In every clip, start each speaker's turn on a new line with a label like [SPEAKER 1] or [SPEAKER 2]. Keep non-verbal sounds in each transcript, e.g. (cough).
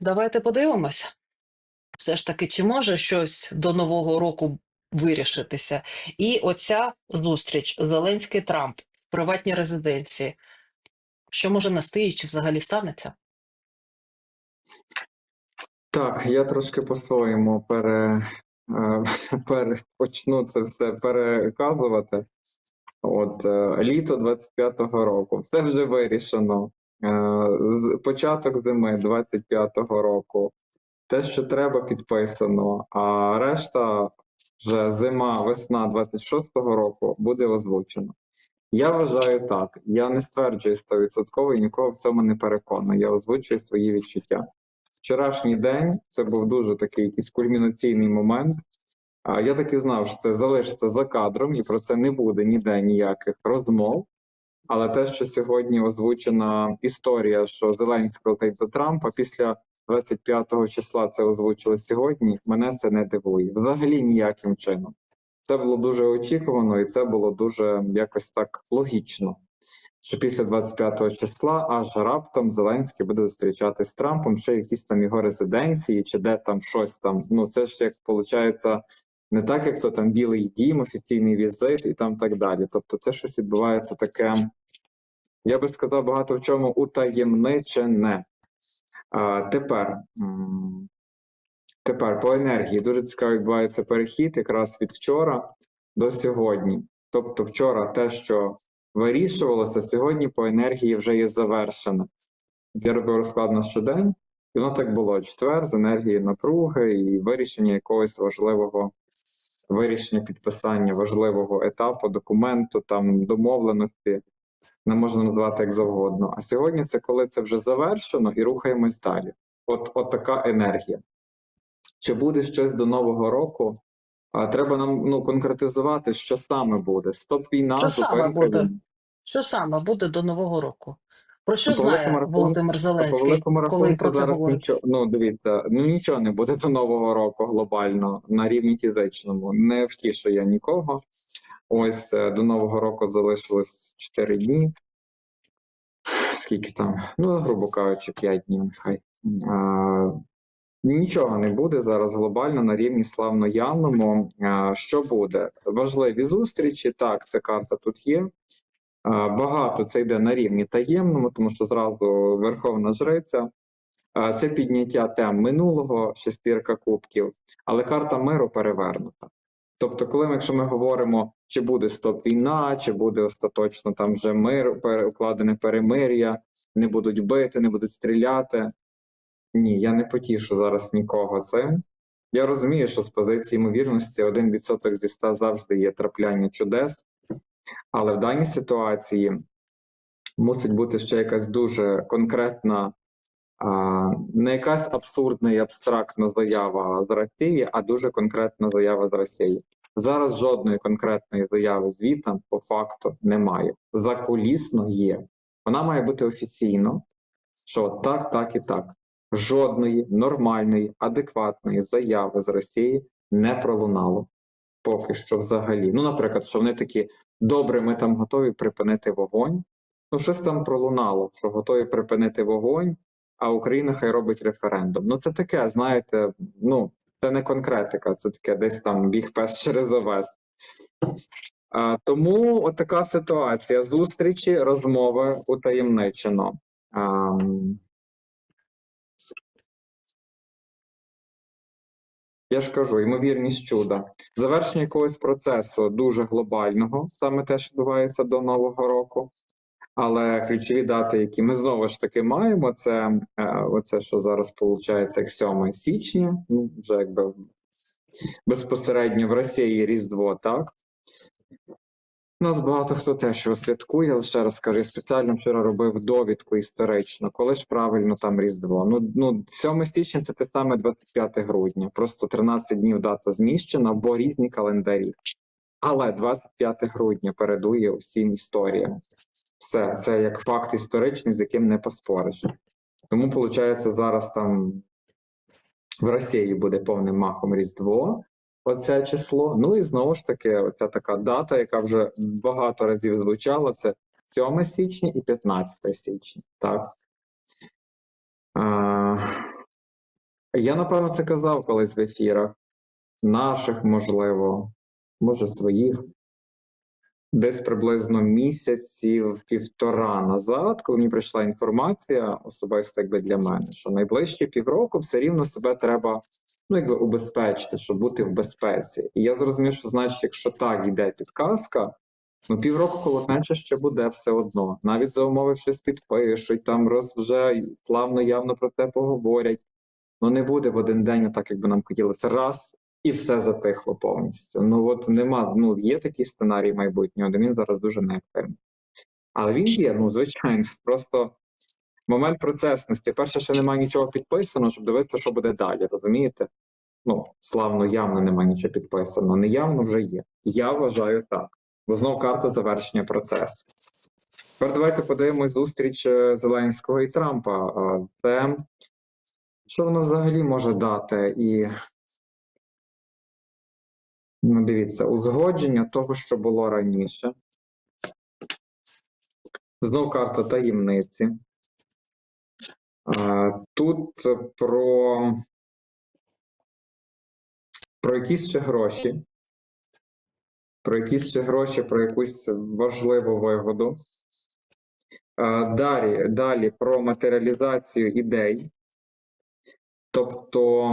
[SPEAKER 1] Давайте подивимось. Все ж таки, чи може щось до Нового року вирішитися? І оця зустріч Зеленський Трамп в приватній резиденції. Що може насти і чи взагалі станеться?
[SPEAKER 2] Так, я трошки по-своєму пере, е, (laughs) пере, почну це все переказувати. От е, літо 25-го року, все вже вирішено. Е, Початок зими 25-го року, те, що треба, підписано, а решта вже зима, весна 26-го року буде озвучено. Я вважаю так. Я не стверджую 100% і нікого в цьому не переконую. Я озвучую свої відчуття. Вчорашній день це був дуже такий якийсь кульмінаційний момент. Я так і знав, що це залишиться за кадром, і про це не буде ніде ніяких розмов. Але те, що сьогодні озвучена історія, що Зеленський летить до Трампа після 25 числа це озвучили сьогодні, мене це не дивує. Взагалі ніяким чином. Це було дуже очікувано, і це було дуже якось так логічно. Що після 25 числа аж раптом Зеленський буде зустрічатися з Трампом, ще якісь там його резиденції, чи де там щось там. Ну це ж як виходить не так, як то там Білий Дім, офіційний візит і там так далі. Тобто, це щось відбувається таке, я би сказав, багато в чому утаємничене. А, тепер, тепер по енергії дуже цікаво відбувається перехід якраз від вчора до сьогодні. Тобто, вчора те, що вирішувалося, сьогодні по енергії вже є завершене. Я робив розклад на щодень, і воно так було. Четвер з енергії напруги і вирішення якогось важливого вирішення підписання важливого етапу, документу, там домовленості. Не можна назвати як завгодно. А сьогодні це коли це вже завершено і рухаємось далі. От, от така енергія. Чи буде щось до Нового року? А, треба нам ну, конкретизувати, що саме буде. Стоп війна,
[SPEAKER 1] Що саме буде? Що саме буде до Нового року? Про що
[SPEAKER 2] великому
[SPEAKER 1] знає Володимир Зеленський, коли про це говорить?
[SPEAKER 2] нічого, ну дивіться, ну нічого не буде до нового року глобально на рівні фізичному. Не втішує нікого. Ось е, до нового року залишилось 4 дні. Скільки там? Ну, грубо кажучи, 5 днів. Нехай. А, Нічого не буде зараз глобально на рівні славно-явному. Що буде? Важливі зустрічі. Так, ця карта тут є. Багато це йде на рівні таємному, тому що зразу Верховна Жриця. Це підняття тем минулого, шестірка кубків, але карта миру перевернута. Тобто, коли ми, якщо ми говоримо, чи буде стоп війна, чи буде остаточно там вже мир, укладене перемир'я, не будуть бити, не будуть стріляти. Ні, я не потішу зараз нікого цим. Я розумію, що з позиції ймовірності 1% зі 100 завжди є трапляння чудес, але в даній ситуації мусить бути ще якась дуже конкретна, не якась абсурдна і абстрактна заява з Росії, а дуже конкретна заява з Росії. Зараз жодної конкретної заяви звітам по факту немає. Закулісно є. Вона має бути офіційно, що так, так і так. Жодної нормальної, адекватної заяви з Росії не пролунало. Поки що взагалі. Ну, наприклад, що вони такі добре, ми там готові припинити вогонь. Ну, щось там пролунало, що готові припинити вогонь, а Україна хай робить референдум. Ну, це таке, знаєте, ну, це не конкретика, це таке десь там біг пес через овес. А, тому така ситуація. Зустрічі, розмови утаємничено. Ам, Я ж кажу, ймовірність чуда. Завершення якогось процесу дуже глобального, саме те, що відбувається до Нового року. Але ключові дати, які ми знову ж таки маємо, це е, оце, що зараз виходить, як 7 січня, ну вже якби безпосередньо в Росії Різдво, так? Нас багато хто теж святкує, ще раз кажу, спеціально вчора робив довідку історично, коли ж правильно там Різдво. Ну, ну 7 січня це те саме 25 грудня. Просто 13 днів дата зміщена, бо різні календарі. Але 25 грудня передує всім історіям. Все, це як факт історичний, з яким не поспориш. Тому, виходить, зараз там в Росії буде повним махом Різдво, оце число. Ну і знову ж таки, оця така дата, яка вже багато разів звучала, це 7 січня і 15 січня. Так. А, Я, напевно, це казав колись в ефірах. Наших, можливо, може, своїх. Десь приблизно місяців півтора назад, коли мені прийшла інформація, особисто якби для мене, що найближчі півроку все рівно себе треба ну, якби убезпечити, щоб бути в безпеці. І я зрозумів, що значить, якщо так йде підказка, ну півроку колотнеча ще буде все одно. Навіть за умови щось підпишуть, там роз вже плавно явно про це поговорять. Ну не буде в один день, так як би нам хотілося. Раз і все затихло повністю. Ну от нема. Ну є такий сценарій майбутнього, де він зараз дуже неактивний. Але він є, ну звичайно, (laughs) просто момент процесності. Перше, ще немає нічого підписано, щоб дивитися, що буде далі. Розумієте? Ну, славно, явно немає нічого підписано. Неявно вже є. Я вважаю так. Бо знов карта завершення процесу. Тепер давайте подивимось зустріч е, Зеленського і Трампа. Це що воно взагалі може дати? І ну, дивіться, узгодження того, що було раніше. Знов карта таємниці. Тут про, про якісь ще гроші. Про якісь ще гроші, про якусь важливу вигоду. Далі, далі про матеріалізацію ідей. Тобто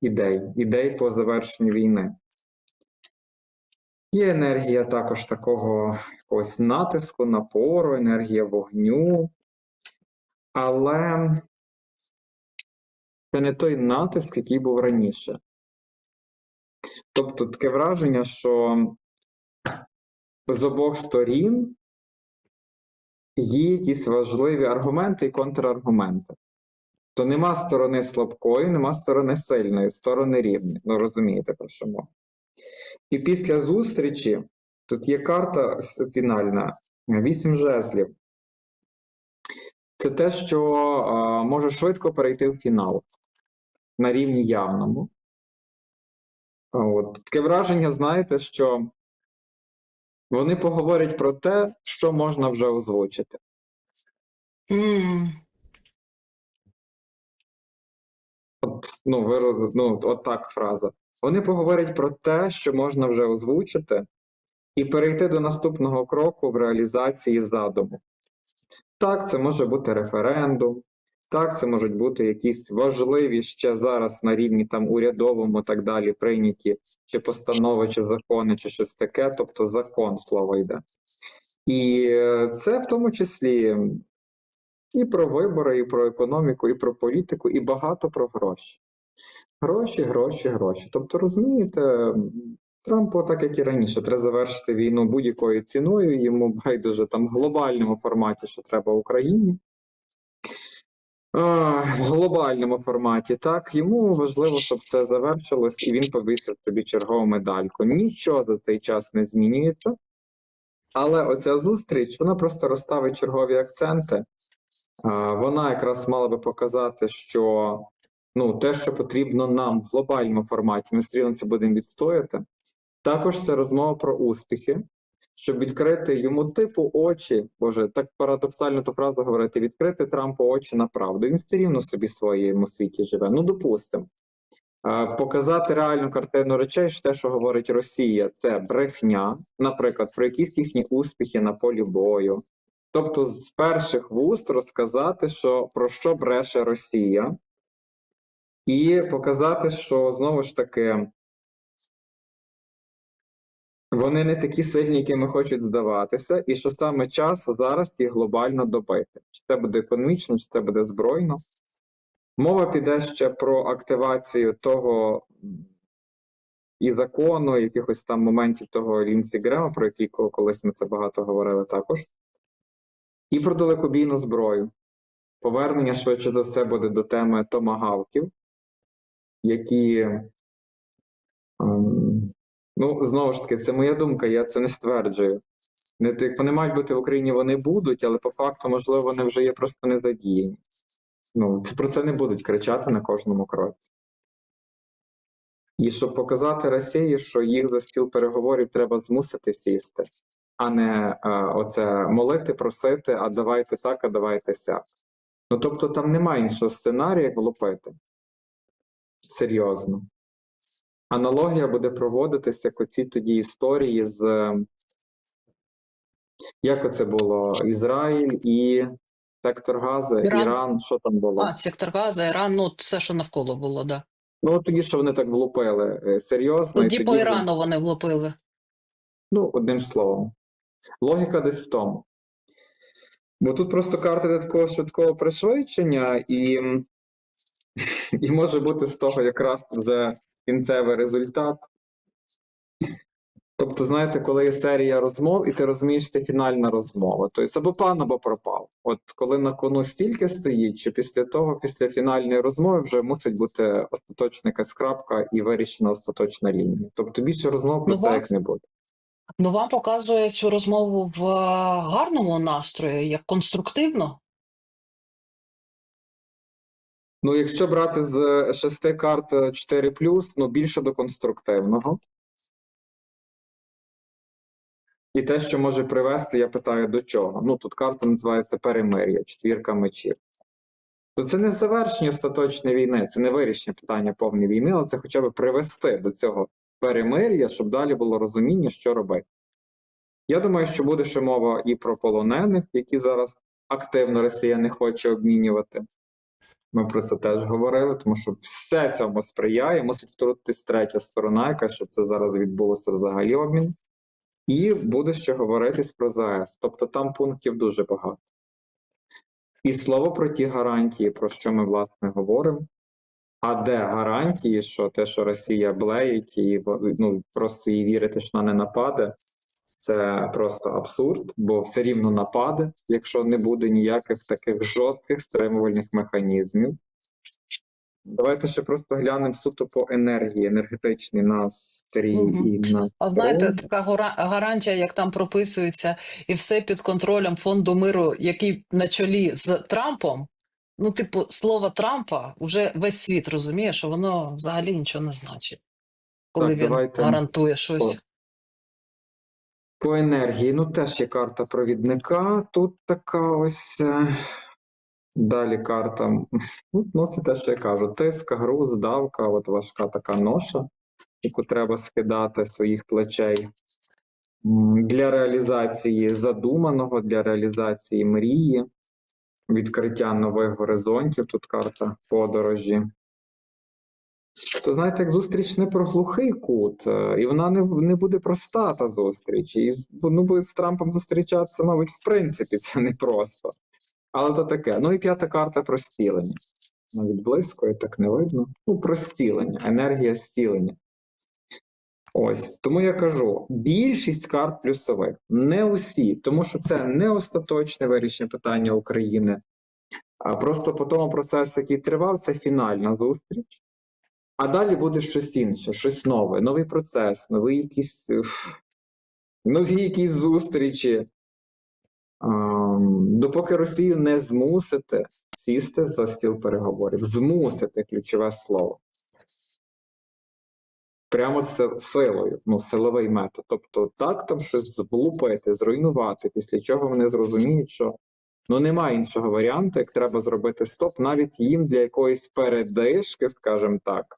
[SPEAKER 2] ідей, ідей по завершенню війни. Є енергія також такого якогось натиску, напору, енергія вогню. Але це не той натиск, який був раніше. Тобто таке враження, що з обох сторін є якісь важливі аргументи і контраргументи. То нема сторони слабкої, нема сторони сильної, сторони рівні. Ну розумієте, про що мова. І після зустрічі тут є карта фінальна, вісім жезлів. Це те, що а, може швидко перейти в фінал на рівні явному. От. Таке враження, знаєте, що вони поговорять про те, що можна вже озвучити.
[SPEAKER 1] М,
[SPEAKER 2] От, ну, ви, ну, от так фраза. Вони поговорять про те, що можна вже озвучити, і перейти до наступного кроку в реалізації задуму. Так, це може бути референдум, так, це можуть бути якісь важливі ще зараз на рівні там урядовому так далі прийняті чи постанови, чи закони, чи щось таке, тобто закон слово йде. І е, це в тому числі і про вибори, і про економіку, і про політику, і багато про гроші. Гроші, гроші, гроші. Тобто, розумієте, Трампу, так як і раніше, треба завершити війну будь-якою ціною. Йому байдуже там в глобальному форматі, що треба Україні. А, в глобальному форматі, так, йому важливо, щоб це завершилось, і він повісив тобі чергову медальку. Нічого за цей час не змінюється. Але оця зустріч, вона просто розставить чергові акценти. А, Вона якраз мала би показати, що ну, те, що потрібно нам в глобальному форматі, ми стрілом це будемо відстояти. Також це розмова про успіхи, щоб відкрити йому типу очі, боже, так парадоксально ту фразу говорити, відкрити Трампу очі на правду. Він все рівно собі в своєму світі живе. Ну, допустимо. Показати реальну картину речей, що те, що говорить Росія, це брехня, наприклад, про якісь їхні успіхи на полі бою. Тобто, з перших вуст розказати, що про що бреше Росія, і показати, що знову ж таки вони не такі сильні, якими хочуть здаватися, і що саме час зараз їх глобально добити. Чи це буде економічно, чи це буде збройно. Мова піде ще про активацію того і закону, якихось там моментів того Лінсі Грема, про який колись ми це багато говорили також, і про далекобійну зброю. Повернення швидше за все буде до теми томагавків, які. ем, Ну, знову ж таки, це моя думка, я це не стверджую. Не так, вони мають бути в Україні, вони будуть, але по факту, можливо, вони вже є просто не задіяні. Ну, про це не будуть кричати на кожному кроці. І щоб показати Росії, що їх за стіл переговорів треба змусити сісти, а не е, оце молити, просити, а давайте так, а давайте сяк. Ну тобто там немає іншого сценарію, як влупити. Серйозно. Аналогія буде проводитися як оці тоді історії з. Як оце було? Ізраїль і сектор Гази,
[SPEAKER 1] Іран.
[SPEAKER 2] Іран, що там було?
[SPEAKER 1] А, сектор Газа, Іран, ну все, що навколо було, да.
[SPEAKER 2] Ну, от тоді, що вони так влупили е, серйозно. і
[SPEAKER 1] Тоді по
[SPEAKER 2] вже-
[SPEAKER 1] Ірану вони влупили.
[SPEAKER 2] Ну, одним словом. Логіка десь в тому. Бо тут просто карта для такого швидкого пришвидшення, і, і може бути з того якраз вже кінцевий результат. Тобто, знаєте, коли є серія розмов, і ти розумієш, це фінальна розмова. Тобто або пан, або пропав. От коли на кону стільки стоїть, що після того, після фінальної розмови, вже мусить бути остаточна якась крапка і вирішена остаточна лінія. Тобто більше розмов про
[SPEAKER 1] Ну,
[SPEAKER 2] це
[SPEAKER 1] вам-
[SPEAKER 2] як не буде.
[SPEAKER 1] Ну, вам показує цю розмову в гарному настрої, як конструктивно.
[SPEAKER 2] Ну, якщо брати з шести карт е, 4 ну більше до конструктивного. І те, що може привести, я питаю до чого. Ну, тут карта називається перемир'я, четвірка мечів. То це не завершення остаточної війни, це не вирішення питання повної війни, але це хоча б привести до цього перемир'я, щоб далі було розуміння, що робити. Я думаю, що буде ще мова і про полонених, які зараз активно Росія не хоче обмінювати. Ми про це теж говорили, тому що все цьому сприяє, мусить втрутитись третя сторона, яка щоб це зараз відбулося взагалі обмін. І буде ще говоритись про ЗАЕС. Тобто там пунктів дуже багато. І слово про ті гарантії, про що ми власне говоримо. А де гарантії, що те, що Росія блеїть, і ну, просто їй вірити, що вона не нападе, це просто абсурд, бо все рівно нападе, якщо не буде ніяких таких жорстких стримувальних механізмів. Давайте ще просто глянемо суто по енергії, енергетичній настрій
[SPEAKER 1] Мгм.
[SPEAKER 2] і на
[SPEAKER 1] А знаєте, така гарантія, як там прописується, і все під контролем фонду миру, який на чолі з Трампом. Ну, типу, слово Трампа вже весь світ розуміє, що воно взагалі нічого не значить, коли
[SPEAKER 2] Так,
[SPEAKER 1] він
[SPEAKER 2] давайте
[SPEAKER 1] гарантує щось.
[SPEAKER 2] По енергії, ну теж є карта провідника. Тут така ось. е, Далі карта. Ну, ну, це те, що я кажу: тиск, груз, давка, от важка така ноша, яку треба скидати з своїх плечей для реалізації задуманого, для реалізації мрії, відкриття нових горизонтів. Тут карта подорожі. То знаєте, як зустріч не про глухий кут, е, і вона не, не буде проста та зустріч. І ну, буде з Трампом зустрічатися, мабуть, в принципі, це не просто. Але то таке. Ну і п'ята карта про стілення. Навіть близько, і так не видно. Ну, про стілення, енергія стілення. Ось тому я кажу: більшість карт плюсових, не усі, тому що це не остаточне вирішення питання України. А просто по тому процесу, який тривав, це фінальна зустріч. А далі буде щось інше, щось нове, новий процес, новий якісь, нові якісь зустрічі. Допоки Росію не змусите сісти за стіл переговорів. Змусити ключове слово. Прямо це силою, ну, силовий метод. Тобто, так там щось зблупити, зруйнувати, після чого вони зрозуміють, що ну немає іншого варіанту, як треба зробити стоп, навіть їм для якоїсь передишки, скажімо так,